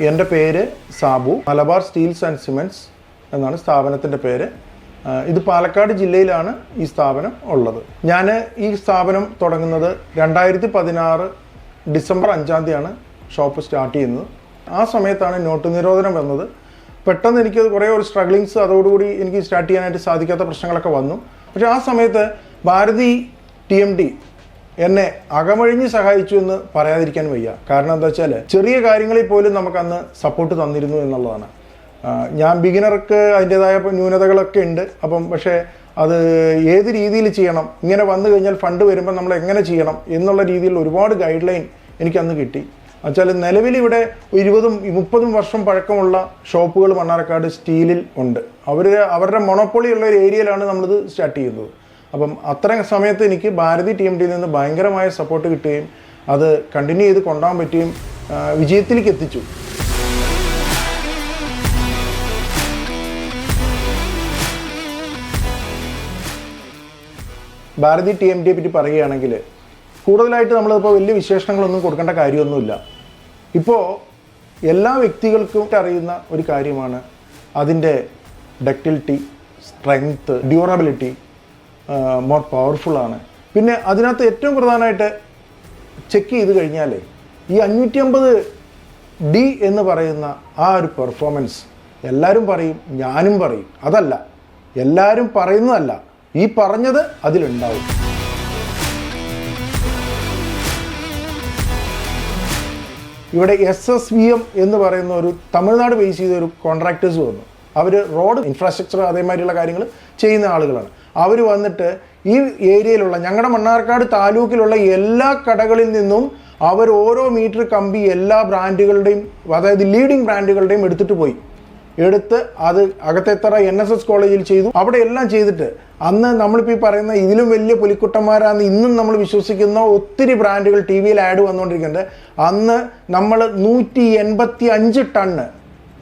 എന്റെ പേര് Sabu. Malabar steels and cements എന്നാണ് സ്ഥാപനത്തിന്റെ പേര്. ഇത് പാലക്കാട് ജില്ലയിലാണ് ഈ സ്ഥാപനം ഉള്ളത്. ഞാൻ ഈ സ്ഥാപനം തുടങ്ങുന്നത് രണ്ടായിരത്തി പതിനാറ് ഡിസംബർ അഞ്ചാം തീയതിയാണ് ഷോപ്പ് സ്റ്റാർട്ട് ചെയ്യുന്നത്. ആ സമയത്താണ് നോട്ട് നിരോധനം വന്നത്. പെട്ടെന്ന് എനിക്ക് കുറേ ഒരു സ്ട്രഗ്ലിങ്സ് അതോടുകൂടി എനിക്ക് സ്റ്റാർട്ട് ചെയ്യാനായിട്ട് സാധിക്കാത്ത പ്രശ്നങ്ങളൊക്കെ വന്നു. പക്ഷേ ആ സമയത്ത് ഭാരതി ടി എം ഡി എന്നെ അകമഴിഞ്ഞ് സഹായിച്ചു എന്ന് പറയാതിരിക്കാൻ വയ്യ. കാരണം എന്താ വെച്ചാൽ ചെറിയ കാര്യങ്ങളിൽ പോലും നമുക്ക് അന്ന് സപ്പോർട്ട് തന്നിരുന്നു എന്നുള്ളതാണ്. ഞാൻ ബിഗിനർക്ക് അതിന്റെതായ ന്യൂനതകളൊക്കെ ഉണ്ട്. അപ്പം പക്ഷേ അത് ഏത് രീതിയിൽ ചെയ്യണം ഇങ്ങനെ വന്നു കഴിഞ്ഞാൽ ഫണ്ട് വരുമ്പോൾ നമ്മൾ എങ്ങനെ ചെയ്യണം എന്നുള്ള രീതിയിൽ ഒരുപാട് ഗൈഡ് ലൈൻ എനിക്ക് അന്ന് കിട്ടി. വെച്ചാൽ നിലവിൽ ഇവിടെ ഇരുപതും മുപ്പതും വർഷം പഴക്കമുള്ള ഷോപ്പുകൾ മണ്ണാർക്കാട് സ്റ്റീലിൽ ഉണ്ട്. അവർ അവരുടെ മൊണപ്പൊളി ഉള്ള ഒരു ഏരിയയിലാണ് നമ്മളിത് സ്റ്റാർട്ട് ചെയ്യുന്നത്. അപ്പം അത്രയും സമയത്ത് എനിക്ക് ഭാരതി ടീം എം നിന്ന് ഭയങ്കരമായ സപ്പോർട്ട് കിട്ടുകയും അത് കണ്ടിന്യൂ ചെയ്ത് കൊണ്ടുപോകാൻ പറ്റുകയും വിജയത്തിലേക്ക് എത്തിച്ചു. ഭാരതി ടി എം ഡിയെ പറ്റി പറയുകയാണെങ്കിൽ കൂടുതലായിട്ട് നമ്മളിപ്പോൾ വലിയ വിശേഷണങ്ങളൊന്നും കൊടുക്കേണ്ട കാര്യമൊന്നുമില്ല. ഇപ്പോൾ എല്ലാ വ്യക്തികൾക്കും അറിയുന്ന ഒരു കാര്യമാണ് അതിന്റെ ductility strength durability more powerful ആണ്. പിന്നെ അതിനകത്ത് ഏറ്റവും പ്രധാനമായിട്ട് ചെക്ക് ചെയ്ത് കഴിഞ്ഞാൽ ഈ അഞ്ഞൂറ്റി അമ്പത് ഡി എന്ന് പറയുന്ന ആ ഒരു പെർഫോമൻസ് എല്ലാവരും പറയും ഞാനും പറയും. അതല്ല എല്ലാവരും പറയുന്നതല്ല. ഈ പറഞ്ഞത് അതിലുണ്ടാവും. ഇവിടെ എസ് എസ് വി എം എന്ന് പറയുന്ന ഒരു തമിഴ്നാട് ബേസ് ചെയ്ത ഒരു കോൺട്രാക്ടേഴ്സ് വന്നു. അവർ റോഡ് ഇൻഫ്രാസ്ട്രക്ചർ അതേമാതിരിയുള്ള കാര്യങ്ങൾ ചെയ്യുന്ന ആളുകളാണ്. അവർ വന്നിട്ട് ഈ ഏരിയയിലുള്ള ഞങ്ങളുടെ മണ്ണാർക്കാട് താലൂക്കിലുള്ള എല്ലാ കടകളിൽ നിന്നും അവർ ഓരോ മീറ്റർ കമ്പി എല്ലാ ബ്രാൻഡുകളുടെയും അതായത് ലീഡിംഗ് ബ്രാൻഡുകളുടെയും എടുത്തിട്ട് പോയി. എടുത്ത് അത് അകത്തെത്തറ എൻ എസ് എസ് കോളേജിൽ ചെയ്തു. അവിടെ എല്ലാം ചെയ്തിട്ട് അന്ന് നമ്മളിപ്പോൾ ഈ പറയുന്ന ഇതിലും വലിയ പുലിക്കുട്ടന്മാരാന്ന് ഇന്നും നമ്മൾ വിശ്വസിക്കുന്ന ഒത്തിരി ബ്രാൻഡുകൾ ടി വിയിൽ ആഡ് വന്നുകൊണ്ടിരിക്കുന്നുണ്ട് അന്ന് നമ്മൾ നൂറ്റി എൺപത്തി അഞ്ച് ton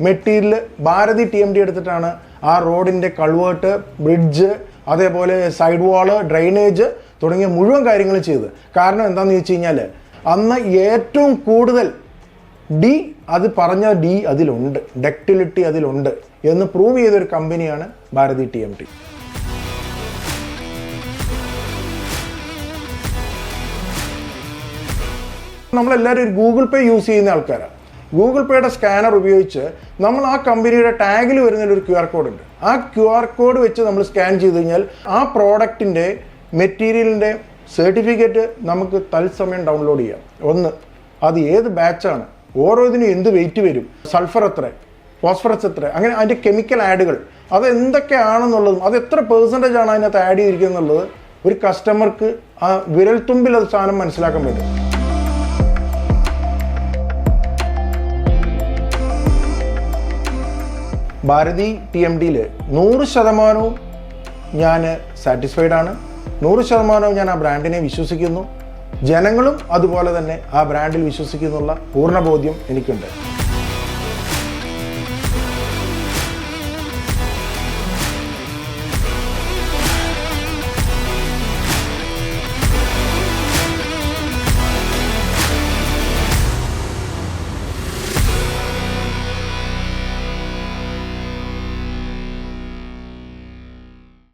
material Bharathi T M D എടുത്തിട്ടാണ് ആ റോഡിന്റെ കൾവേർട്ട് ബ്രിഡ്ജ് അതേപോലെ സൈഡ് വാൾ ഡ്രെയിനേജ് തുടങ്ങിയ മുഴുവൻ കാര്യങ്ങൾ ചെയ്ത്. കാരണം എന്താണെന്ന് ചോദിച്ചു കഴിഞ്ഞാൽ അന്ന് ഏറ്റവും കൂടുതൽ ഡി അത് പറഞ്ഞ ഡി അതിലുണ്ട്. ഡക്റ്റിലിറ്റി അതിലുണ്ട് എന്ന് പ്രൂവ് ചെയ്തൊരു കമ്പനിയാണ് ഭാരതി ടി എം ടി നമ്മളെല്ലാവരും ഗൂഗിൾ പേ യൂസ് ചെയ്യുന്ന ആൾക്കാരാണ് ഗൂഗിൾ പേയുടെ സ്കാനർ ഉപയോഗിച്ച് നമ്മൾ ആ കമ്പനിയുടെ ടാഗിൽ വരുന്ന ഒരു ക്യു ആർ കോഡ് ഉണ്ട്. ആ ക്യു ആർ കോഡ് വെച്ച് നമ്മൾ സ്കാൻ ചെയ്ത് കഴിഞ്ഞാൽ ആ പ്രോഡക്റ്റിന്റെ മെറ്റീരിയലിന്റെ സർട്ടിഫിക്കറ്റ് നമുക്ക് തത്സമയം ഡൗൺലോഡ് ചെയ്യാം. ഒന്ന് അത് ഏത് ബാച്ചാണ്? ഓരോ ഇതിനും എന്ത് വെയിറ്റ് വരും? സൾഫർ എത്ര? ഫോസ്ഫറസ് എത്ര? അങ്ങനെ അതിന്റെ കെമിക്കൽ ആഡുകൾ. അത് എന്തൊക്കെയാണെന്നുള്ളതും അത് എത്ര പേഴ്സന്റേജ് ആണ് അതിനകത്ത് ആഡ് ചെയ്തിരിക്കുന്നത് എന്നുള്ളത് ഒരു കസ്റ്റമർക്ക് ആ വിരൽത്തുമ്പിൽ അത് സാധനം മനസ്സിലാക്കാൻ പറ്റും. ഭാരതി ടി എം ഡിയിൽ നൂറ് ശതമാനവും ഞാൻ സാറ്റിസ്ഫൈഡ് ആണ്. നൂറ് ശതമാനവും ഞാൻ ആ ബ്രാൻഡിനെ വിശ്വസിക്കുന്നു. ജനങ്ങളും അതുപോലെ തന്നെ ആ ബ്രാൻഡിൽ വിശ്വസിക്കുന്നുള്ള പൂർണ ബോധ്യം എനിക്കുണ്ട്.